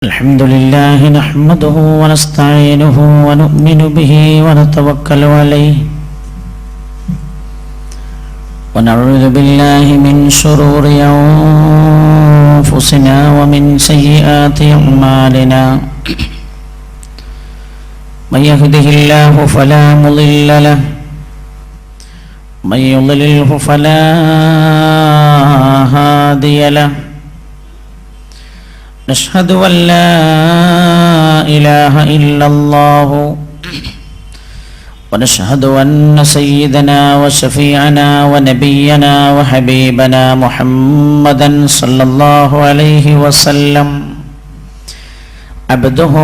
الحمد لله نحمده ونستعينه ونؤمن به ونتوكل عليه. ونعوذ بالله من شرور أنفسنا ومن سيئات أعمالنا. من يهده الله فلا مضل له. من يضلله فلا هادي له. نشهد أن لا إله إلا الله. ونشهد أن سيدنا وشفيعنا ونبينا وحبيبنا محمدا صلى الله عليه وسلم. عبده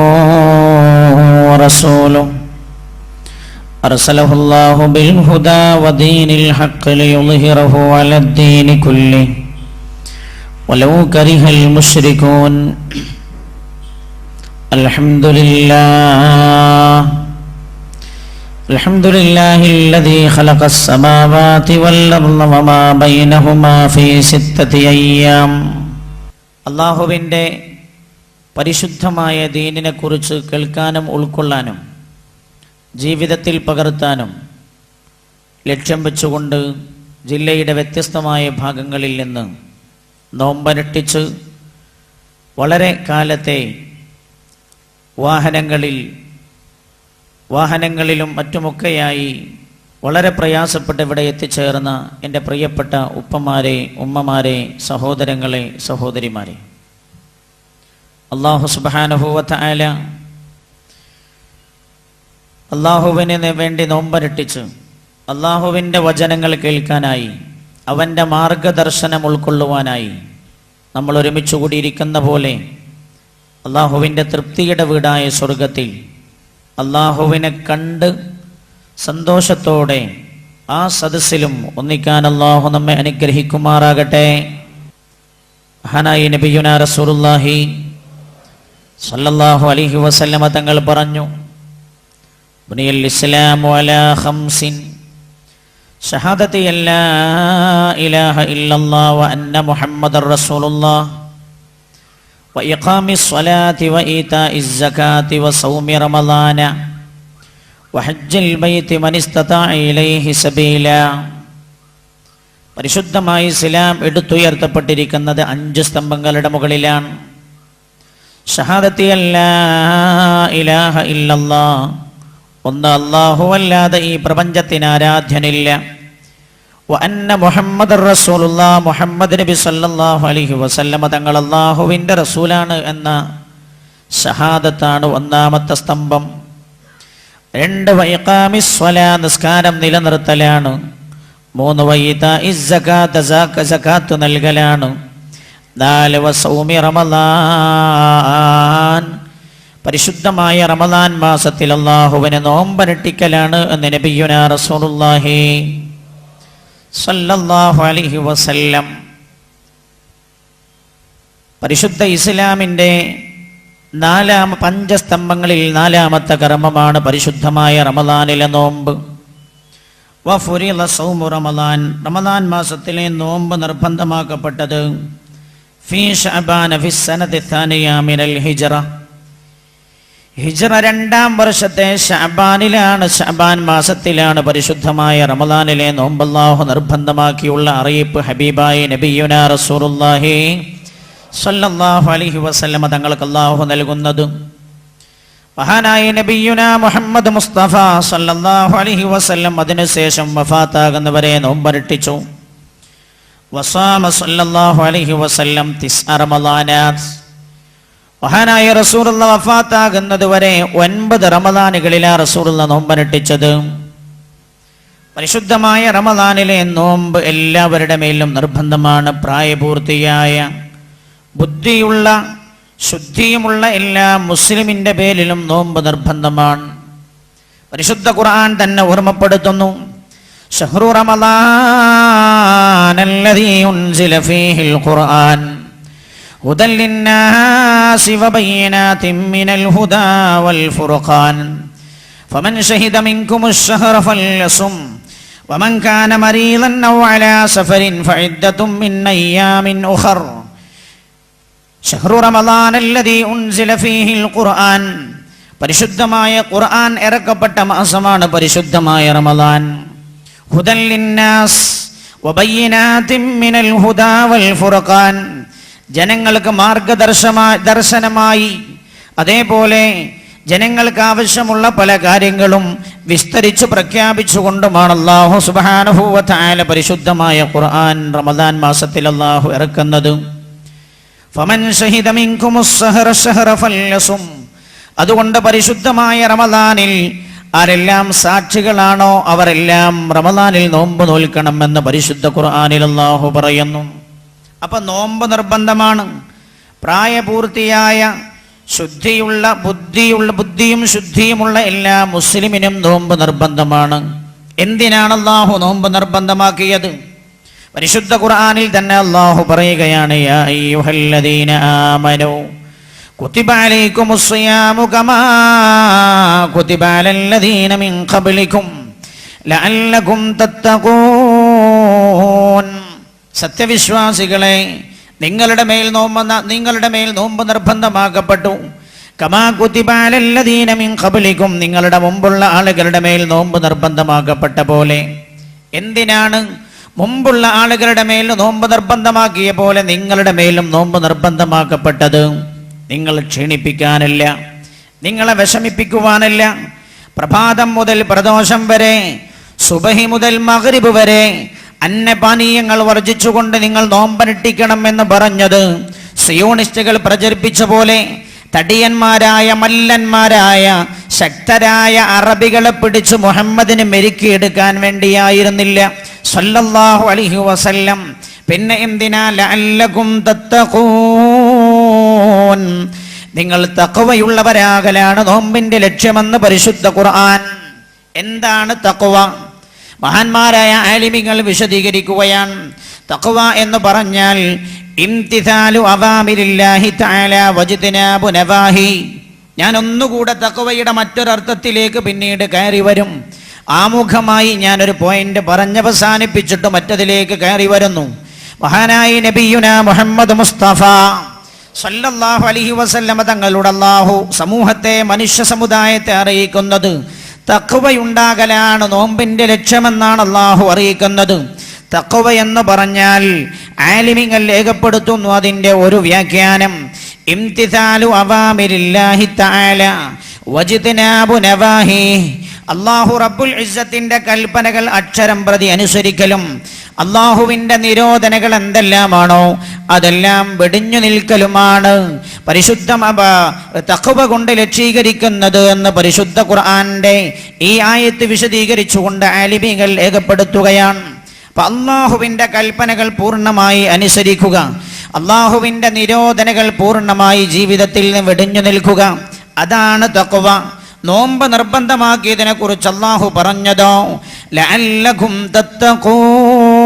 ورسوله. أرسله الله بالهدى ودين الحق ليظهره على الدين كله. ولو كره المشركون الحمد لله الحمد لله الذي خلق السماوات والأرض وما بينهما في ستة أيام അള്ളാഹുവിൻ്റെ പരിശുദ്ധമായ ദീനിനെ കുറിച്ച് കേൾക്കാനും ഉൾക്കൊള്ളാനും ജീവിതത്തിൽ പകർത്താനും ലക്ഷ്യം വെച്ചുകൊണ്ട് ജില്ലയുടെ വ്യത്യസ്തമായ ഭാഗങ്ങളിൽ നിന്ന് നോമ്പനുഷ്ഠിച്ച് വളരെ കാലത്തെ വാഹനങ്ങളിൽ വാഹനങ്ങളിലും മറ്റുമൊക്കെയായി വളരെ പ്രയാസപ്പെട്ട് ഇവിടെ എത്തിച്ചേർന്ന എന്റെ പ്രിയപ്പെട്ട ഉപ്പമാരെ ഉമ്മമാരെ സഹോദരങ്ങളെ സഹോദരിമാരെ. അള്ളാഹു സുബാനുഭൂവത്ത് ആല അള്ളാഹുവിന് വേണ്ടി നോമ്പരട്ടിച്ച് അള്ളാഹുവിന്റെ വചനങ്ങൾ കേൾക്കാനായി അവന്റെ മാർഗദർശനം ഉൾക്കൊള്ളുവാനായി നമ്മൾ ഒരുമിച്ച് കൂടിയിരിക്കുന്ന പോലെ അള്ളാഹുവിന്റെ തൃപ്തിയുടെ വീടായ സ്വർഗത്തിൽ അള്ളാഹുവിനെ കണ്ട് സന്തോഷത്തോടെ ആ സദസ്സിലും ഒന്നിക്കാൻ അള്ളാഹു നമ്മെ അനുഗ്രഹിക്കുമാറാകട്ടെ. ഹനായി നബിയുന റസൂറുല്ലാഹി സല്ലല്ലാഹു അലൈഹി വസല്ലമ തങ്ങൾ പറഞ്ഞു ഇസ്ലാമു അലാ ഖംസിൻ شهادة أن لا إله إلا الله وأن محمد رسول الله وإقام الصلاة وإيتاء الزكاة وصوم رمضان وحج البيت من استطاع إليه سبيلا പരിശുദ്ധമായി ഇസ്ലാം എടുത്തുയർത്തപ്പെട്ടിരിക്കുന്നത് അഞ്ച് സ്തംഭങ്ങളുടെ മുകളിലാണ് ഷഹാദത്തി അല്ലാ ഇലാഹ ഇല്ലല്ലാ ഒന്ന് അല്ലാഹു അല്ലാതെ ഈ പ്രപഞ്ചത്തിന് ആരാധ്യനില്ല. അന്ന മുഹമ്മദ് റസൂലുള്ള മുഹമ്മദ് നബി സല്ലല്ലാഹു അലൈഹി വസല്ലമ തങ്ങൾ അല്ലാഹുവിന്റെ റസൂലാണ് എന്ന ഷഹാദത്താണ് ഒന്നാമത്തെ സ്തംഭം. രണ്ട് വൈഖാമി സ്വല നിസ്കാരം നിലനിർത്തലാണ്. മൂന്ന് വൈത ഇസ്സകാത്ത് സകാത്ത് നൽകലാണ്. നാല് വസൗമി റമളാൻ പരിശുദ്ധമായ റമദാൻ മാസത്തിൽ അള്ളാഹുവിനെ നോമ്പരട്ടിക്കലാണ് എന്ന് നബിയുന റസൂലുള്ളാഹി സല്ലല്ലാഹു അലൈഹി വസല്ലം. പരിശുദ്ധ ഇസ്ലാമിന്റെ നാലാം പഞ്ചസ്തംഭങ്ങളിൽ നാലാമത്തെ കർമ്മമാണ് പരിശുദ്ധമായ റമദാനിലെ നോമ്പ്. സൗമു റമദാൻ. റമദാൻ മാസത്തിലെ നോമ്പ് നിർബന്ധമാക്കപ്പെട്ടത് ഫീ ഷബാൻ ഹിജ്റ. ഹിജ്റ രണ്ടാം വർഷത്തെ ഷാബാനിലാണ് ഷാബാൻ മാസത്തിലാണ് പരിശുദ്ധമായ റമദാനിലെ നോമ്പല്ലാഹു നിർബന്ധമാക്കിയുള്ള അറിയിപ്പ്. ഹബീബായി നബിയുന റസൂറുല്ലാഹി സല്ലല്ലാഹു അലഹി വസല്ലമ തങ്ങൾക്ക് അള്ളാഹു നൽകുന്നത്. മഹാനായ നബിയുന മുഹമ്മദ് മുസ്തഫ സല്ലല്ലാഹു അലഹി വസല്ലം അതിനുശേഷം വഫാത്താകുന്നവരെ നോമ്പരട്ടിച്ചു. വസാമ സല്ലല്ലാഹു അലഹി വസല്ലം തിസ് റമദാനാത്ത് മഹാനായ റസൂറുള്ള വഫാത്താകുന്നത് വരെ ഒൻപത് റമദാനുകളിലാ റസൂറുള്ള നോമ്പനുഷ്ഠിച്ചത് പരിശുദ്ധമായ റമദാനിലെ നോമ്പ് എല്ലാവരുടെ മേലും നിർബന്ധമാണ്. പ്രായപൂർത്തിയായ ബുദ്ധിയുള്ള ശുദ്ധിയുമുള്ള എല്ലാ മുസ്ലിമിന്റെ പേരിലും നോമ്പ് നിർബന്ധമാണ്. പരിശുദ്ധ ഖുർആൻ തന്നെ ഓർമ്മപ്പെടുത്തുന്നു. ഷഹ്റു റമദാൻ هدى للناس وبينات من الهدى والفرقان فمن شهد منكم الشهر فليصم ومن كان مريضا أو على سفر فعدة من أيام أخر ഷഹ്റു റമദാനല്ലദീ ഉൻസില ഫീഹിൽ ഖുർആൻ പരിശുദ്ധമായ ഖുർആൻ ഇറക്കപ്പെട്ട മാസമാണ് പരിശുദ്ധമായ റമദാൻ ഹുദൻ ലിന്നാസ് വബയ്യിനാതിൻ മിനൽ ഹുദാ വൽ ഫുർഖാൻ ജനങ്ങൾക്ക് മാർഗദർശമായി ദർശനമായി. അതേപോലെ ജനങ്ങൾക്ക് ആവശ്യമുള്ള പല കാര്യങ്ങളും വിസ്തരിച്ചു പ്രഖ്യാപിച്ചുകൊണ്ടുമാണ് അള്ളാഹു സുബാനുഭൂവത്തായ പരിശുദ്ധമായ ഖുർആൻ റമദാൻ മാസത്തിൽ അള്ളാഹു ഇറക്കുന്നത്. ഫമൻ അതുകൊണ്ട് പരിശുദ്ധമായ റമദാനിൽ ആരെല്ലാം സാക്ഷികളാണോ അവരെല്ലാം റമദാനിൽ നോമ്പ് നോൽക്കണമെന്ന് പരിശുദ്ധ ഖുർആാനിൽ അള്ളാഹു പറയുന്നു. അപ്പൊ നോമ്പ് നിർബന്ധമാണ്. പ്രായപൂർത്തിയായ ശുദ്ധിയുള്ള ബുദ്ധിയുള്ള ബുദ്ധിയും ശുദ്ധിയുമുള്ള എല്ലാ മുസ്ലിമിനും നോമ്പ് നിർബന്ധമാണ്. എന്തിനാണ് അള്ളാഹു നോമ്പ് നിർബന്ധമാക്കിയത്? പരിശുദ്ധ ഖുർആാനിൽ തന്നെ അള്ളാഹു പറയുകയാണ് ആമനൂ തത്തഖൂൻ. സത്യവിശ്വാസികളെ നിങ്ങളുടെ മേൽ നോമ്പ് നിങ്ങളുടെ മേൽ നോമ്പ് നിർബന്ധമാക്കപ്പെട്ടു. കമാ കുത്തിബ കബലിക്കും നിങ്ങളുടെ മുമ്പുള്ള ആളുകളുടെ മേൽ നോമ്പ് നിർബന്ധമാക്കപ്പെട്ട പോലെ. എന്തിനാണ് മുമ്പുള്ള ആളുകളുടെ മേൽ നോമ്പ് നിർബന്ധമാക്കിയ പോലെ നിങ്ങളുടെ മേലും നോമ്പ് നിർബന്ധമാക്കപ്പെട്ടത്? നിങ്ങൾ ക്ഷീണിപ്പിക്കാനല്ല നിങ്ങളെ വിഷമിപ്പിക്കുവാനല്ല. പ്രഭാതം മുതൽ പ്രദോഷം വരെ സുബഹി മുതൽ മഗ്രിബ് വരെ അന്നപാനീയങ്ങൾ വർജിച്ചുകൊണ്ട് നിങ്ങൾ നോമ്പനിട്ടിക്കണം എന്ന് പറഞ്ഞത് സിയോണിസ്റ്റുകൾ പ്രചരിപ്പിച്ച പോലെ തടിയന്മാരായ മല്ലന്മാരായ ശക്തരായ അറബികളെ പിടിച്ച് മുഹമ്മദിന് മെരുക്കിയെടുക്കാൻ വേണ്ടിയായിരുന്നില്ല. സല്ലല്ലാഹു അലൈഹി വസല്ലം. പിന്നെ എന്തിനാ ലഅല്ലകും തത്തഖൂൻ? നിങ്ങൾ തഖവയുള്ളവരാകലാണ് നോമ്പിന്റെ ലക്ഷ്യമെന്ന് പരിശുദ്ധ ഖുർആൻ. എന്താണ് തഖവ? മഹാന്മാരായ ആലിമികൾ വിശദീകരിക്കുകയാണ്. തഖ്വ എന്ന് പറഞ്ഞാൽ ഇംതിസാലു അവാമിരില്ലാഹി തആല വജ്തിനാബു നവാഹി ഞാൻ ഒന്നുകൂടെ തഖവയുടെ മറ്റൊരർത്ഥത്തിലേക്ക് പിന്നീട് കയറി വരും. ആമുഖമായി ഞാനൊരു പോയിന്റ് പറഞ്ഞവസാനിപ്പിച്ചിട്ട് മറ്റതിലേക്ക് കയറി വരുന്നു. മഹാനായ നബിയുന മുഹമ്മദ് മുസ്തഫ സല്ലല്ലാഹു അലൈഹി വസല്ലമ തങ്ങളുടെ അള്ളാഹു സമൂഹത്തെ മനുഷ്യ സമുദായത്തെ അറിയിക്കുന്നത് തഖ്വയുണ്ടാകലാണ് നോമ്പിന്റെ ലക്ഷ്യമെന്നാണ് അള്ളാഹു അറിയിക്കുന്നത്. തഖ്വ എന്ന് പറഞ്ഞാൽ ആലിമിങ്ങൾ രേഖപ്പെടുത്തുന്നു അതിന്റെ ഒരു വ്യാഖ്യാനം. ഇംതിസാലു അവാമിരില്ലാഹി അള്ളാഹു റബ്ബുൽ ഇസ്സത്തിന്റെ കൽപ്പനകൾ അക്ഷരം പ്രതി അനുസരിക്കലും അള്ളാഹുവിന്റെ നിരോധനകൾ എന്തെല്ലാമാണോ അതെല്ലാം വെടിഞ്ഞു നിൽക്കലുമാണ്. പരിശുദ്ധ കൊണ്ട് ലക്ഷീകരിക്കുന്നത് എന്ന് പരിശുദ്ധ ഖുർആന്റെ ഈ ആയത്ത് വിശദീകരിച്ചുകൊണ്ട് ആലിമികൾ രേഖപ്പെടുത്തുകയാണ്. അപ്പൊ അള്ളാഹുവിന്റെ കൽപ്പനകൾ പൂർണമായി അനുസരിക്കുക. അള്ളാഹുവിന്റെ നിരോധനകൾ പൂർണമായി ജീവിതത്തിൽ നിന്ന് വെടിഞ്ഞു നിൽക്കുക. അതാണ് തക്കുവ നോമ്പ് നിർബന്ധമാക്കിയതിനെ കുറിച്ച് അള്ളാഹു പറഞ്ഞതോ ലഅല്ലകും തത്തഖൂൻ.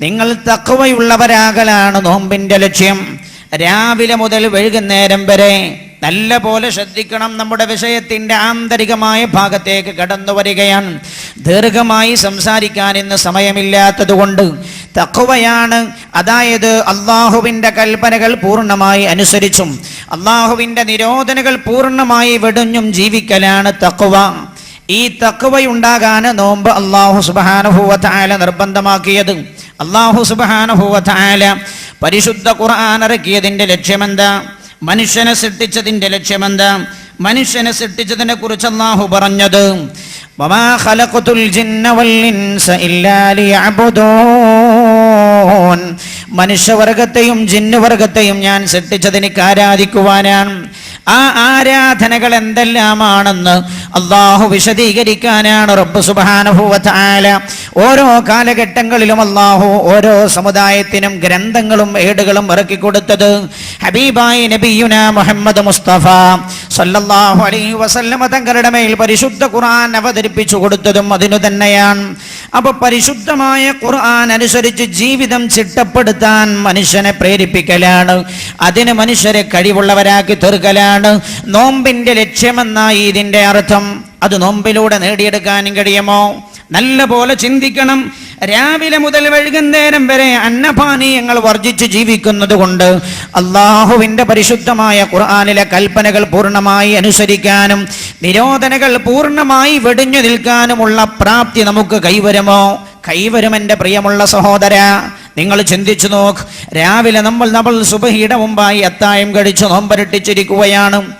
നിങ്ങൾ തക്കവയുള്ളവരാകലാണ് നോമ്പിന്റെ ലക്ഷ്യം. രാവിലെ മുതൽ വൈകുന്നേരം വരെ നല്ല പോലെ ശ്രദ്ധിക്കണം നമ്മുടെ വിഷയത്തിന്റെ ആന്തരികമായ ഭാഗത്തേക്ക് കടന്നു വരികയാണ്. ദീർഘമായി സംസാരിക്കാൻ ഇന്ന് സമയമില്ലാത്തത് കൊണ്ട് തക്കവയാണ് അതായത് അള്ളാഹുവിന്റെ കൽപ്പനകൾ പൂർണമായി അനുസരിച്ചും അള്ളാഹുവിന്റെ നിരോധനകൾ പൂർണമായി വെടിഞ്ഞും ജീവിക്കലാണ് തക്കവ ഈ തക്കവയുണ്ടാകാൻ നോമ്പ് അള്ളാഹു സുബാനുഭൂവത്തായ നിർബന്ധമാക്കിയത്. അള്ളാഹു സുബാനുഭൂവത്തായ പരിശുദ്ധ ഖുർആൻ ഇറക്കിയതിന്റെ ലക്ഷ്യമെന്താ? മനുഷ്യനെ സൃഷ്ടിച്ചതിന്റെ ലക്ഷ്യമെന്താ? മനുഷ്യനെ സൃഷ്ടിച്ചതിനെ കുറിച്ച് അള്ളാഹു പറഞ്ഞത് മനുഷ്യവർഗത്തെയും ജിന്നുവർഗത്തെയും ഞാൻ സൃഷ്ടിച്ചതിനിക്ക് ആരാധിക്കുവാനാണ്. ആ ആരാധനകൾ എന്തെല്ലാമാണെന്ന് അള്ളാഹു വിശദീകരിക്കാനാണ് റബ്ബ് സുബാനുഭൂവത്തായ ഓരോ കാലഘട്ടങ്ങളിലും അള്ളാഹു ഓരോ സമുദായത്തിനും ഗ്രന്ഥങ്ങളും ഏടുകളും ഇറക്കി കൊടുത്തത് ഹബീബായി നബിയുന മുഹമ്മദ് മുസ്തഫ സല്ലല്ലാഹു അലൈഹി വസല്ലമ തങ്ങളുടെ മേൽ പരിശുദ്ധ ഖുർആൻ അവതരിപ്പിച്ചു കൊടുത്തതും അതിനു തന്നെയാണ്. അപ്പൊ പരിശുദ്ധമായ ഖുർആൻ അനുസരിച്ച് ജീവിതം ചിട്ടപ്പെടുത്താൻ മനുഷ്യനെ പ്രേരിപ്പിക്കലാണ്. അതിന് മനുഷ്യരെ കഴിവുള്ളവരാക്കി തീർക്കലാണ്. നോമ്പിന്റെ ലക്ഷ്യമെന്നായി ഇതിന്റെ അർത്ഥം. അത് നോമ്പിലൂടെ നേടിയെടുക്കാനും കഴിയുമോ? നല്ല പോലെ ചിന്തിക്കണം. രാവിലെ മുതൽ വൈകുന്നേരം വരെ അന്നപാനീയങ്ങൾ വർജിച്ച് ജീവിക്കുന്നത് കൊണ്ട് അള്ളാഹുവിന്റെ പരിശുദ്ധമായ ഖുർആാനിലെ കൽപ്പനകൾ പൂർണമായി അനുസരിക്കാനും നിരോധനകൾ പൂർണമായി വെടിഞ്ഞു നിൽക്കാനുമുള്ള പ്രാപ്തി നമുക്ക് കൈവരുമോ? കൈവരും എന്റെ പ്രിയമുള്ള സഹോദര. നിങ്ങൾ ചിന്തിച്ചു നോക്ക് രാവിലെ നമ്മൾ നമ്മൾ സുബഹിയുടെ മുമ്പായി അത്തായം കഴിച്ച് നോമ്പരട്ടിച്ചിരിക്കുകയാണ്.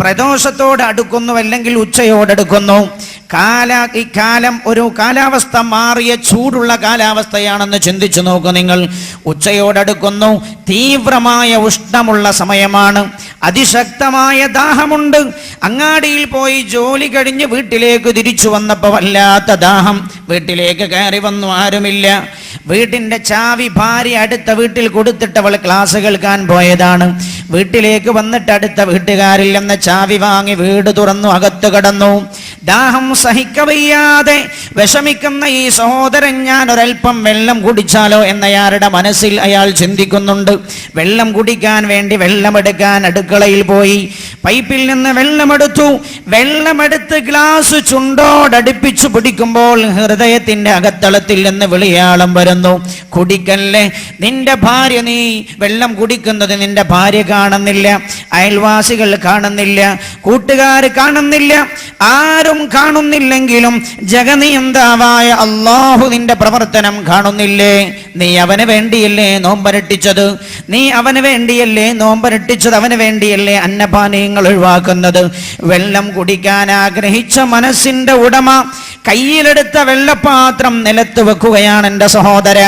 പ്രദോഷത്തോട് അടുക്കുന്നു അല്ലെങ്കിൽ ഉച്ചയോടടുക്കുന്നു കാല ഈ കാലം ഒരു കാലാവസ്ഥ മാറിയ ചൂടുള്ള കാലാവസ്ഥയാണെന്ന് ചിന്തിച്ചു നോക്കൂ നിങ്ങൾ. ഉച്ചയോടടുക്കുന്നു. തീവ്രമായ ഉഷ്ണമുള്ള സമയമാണ്. അതിശക്തമായ ദാഹമുണ്ട്. അങ്ങാടിയിൽ പോയി ജോലി കഴിഞ്ഞ് വീട്ടിലേക്ക് തിരിച്ചു വന്നപ്പോൾ വല്ലാത്ത ദാഹം. വീട്ടിലേക്ക് കയറി വന്നു ആരുമില്ല. വീട്ടിന്റെ ചാവി ഭാര്യ അടുത്ത വീട്ടിൽ കൊടുത്തിട്ട് അവൾ ക്ലാസ് കേൾക്കാൻ പോയതാണ്. വീട്ടിലേക്ക് വന്നിട്ട് അടുത്ത വീട്ടുകാരിൽ നിന്ന് ചാവി വാങ്ങി വീട് തുറന്നു അകത്ത് കടന്നു. ദാഹം സഹിക്കവയ്യാതെ വിഷമിക്കുന്ന ഈ സഹോദരൻ ഞാൻ ഒരൽപ്പം വെള്ളം കുടിച്ചാലോ എന്നയാളുടെ മനസ്സിൽ അയാൾ ചിന്തിക്കുന്നുണ്ട്. വെള്ളം കുടിക്കാൻ വേണ്ടി വെള്ളമെടുക്കാൻ അടുക്കളയിൽ പോയി. പൈപ്പിൽ നിന്ന് വെള്ളമെടുത്തു. വെള്ളമെടുത്ത് ഗ്ലാസ് ചുണ്ടോടടുപ്പിച്ചു പിടിക്കുമ്പോൾ ഹൃദയത്തിന്റെ അകത്തളത്തിൽ നിന്ന് വിളിയാളം വരുന്നു. കുടിക്കല്ലേ? നിന്റെ ഭാര്യ നീ വെള്ളം കുടിക്കുന്നത് നിന്റെ ഭാര്യ കാണുന്നില്ല അയൽവാസികൾ കാണുന്നില്ല കൂട്ടുകാർ കാണുന്നില്ല ആരും കാണുന്നില്ലെങ്കിലും ജഗനിയന്താവായ അള്ളാഹു നിന്റെ പ്രവർത്തനം കാണുന്നില്ലേ? നീ അവന് വേണ്ടിയല്ലേ നോമ്പരട്ടിച്ചത്? നീ അവന് വേണ്ടിയല്ലേ നോമ്പരട്ടിച്ചത്? അവന് വേണ്ടിയല്ലേ അന്നപാനീയങ്ങൾ ഒഴിവാക്കുന്നത്? വെള്ളം കുടിക്കാൻ ആഗ്രഹിച്ച മനസ്സിന്റെ ഉടമ കയ്യിലെടുത്ത വെള്ളപ്പാത്രം നിലത്ത് വെക്കുകയാണ് എന്റെ സഹോദര.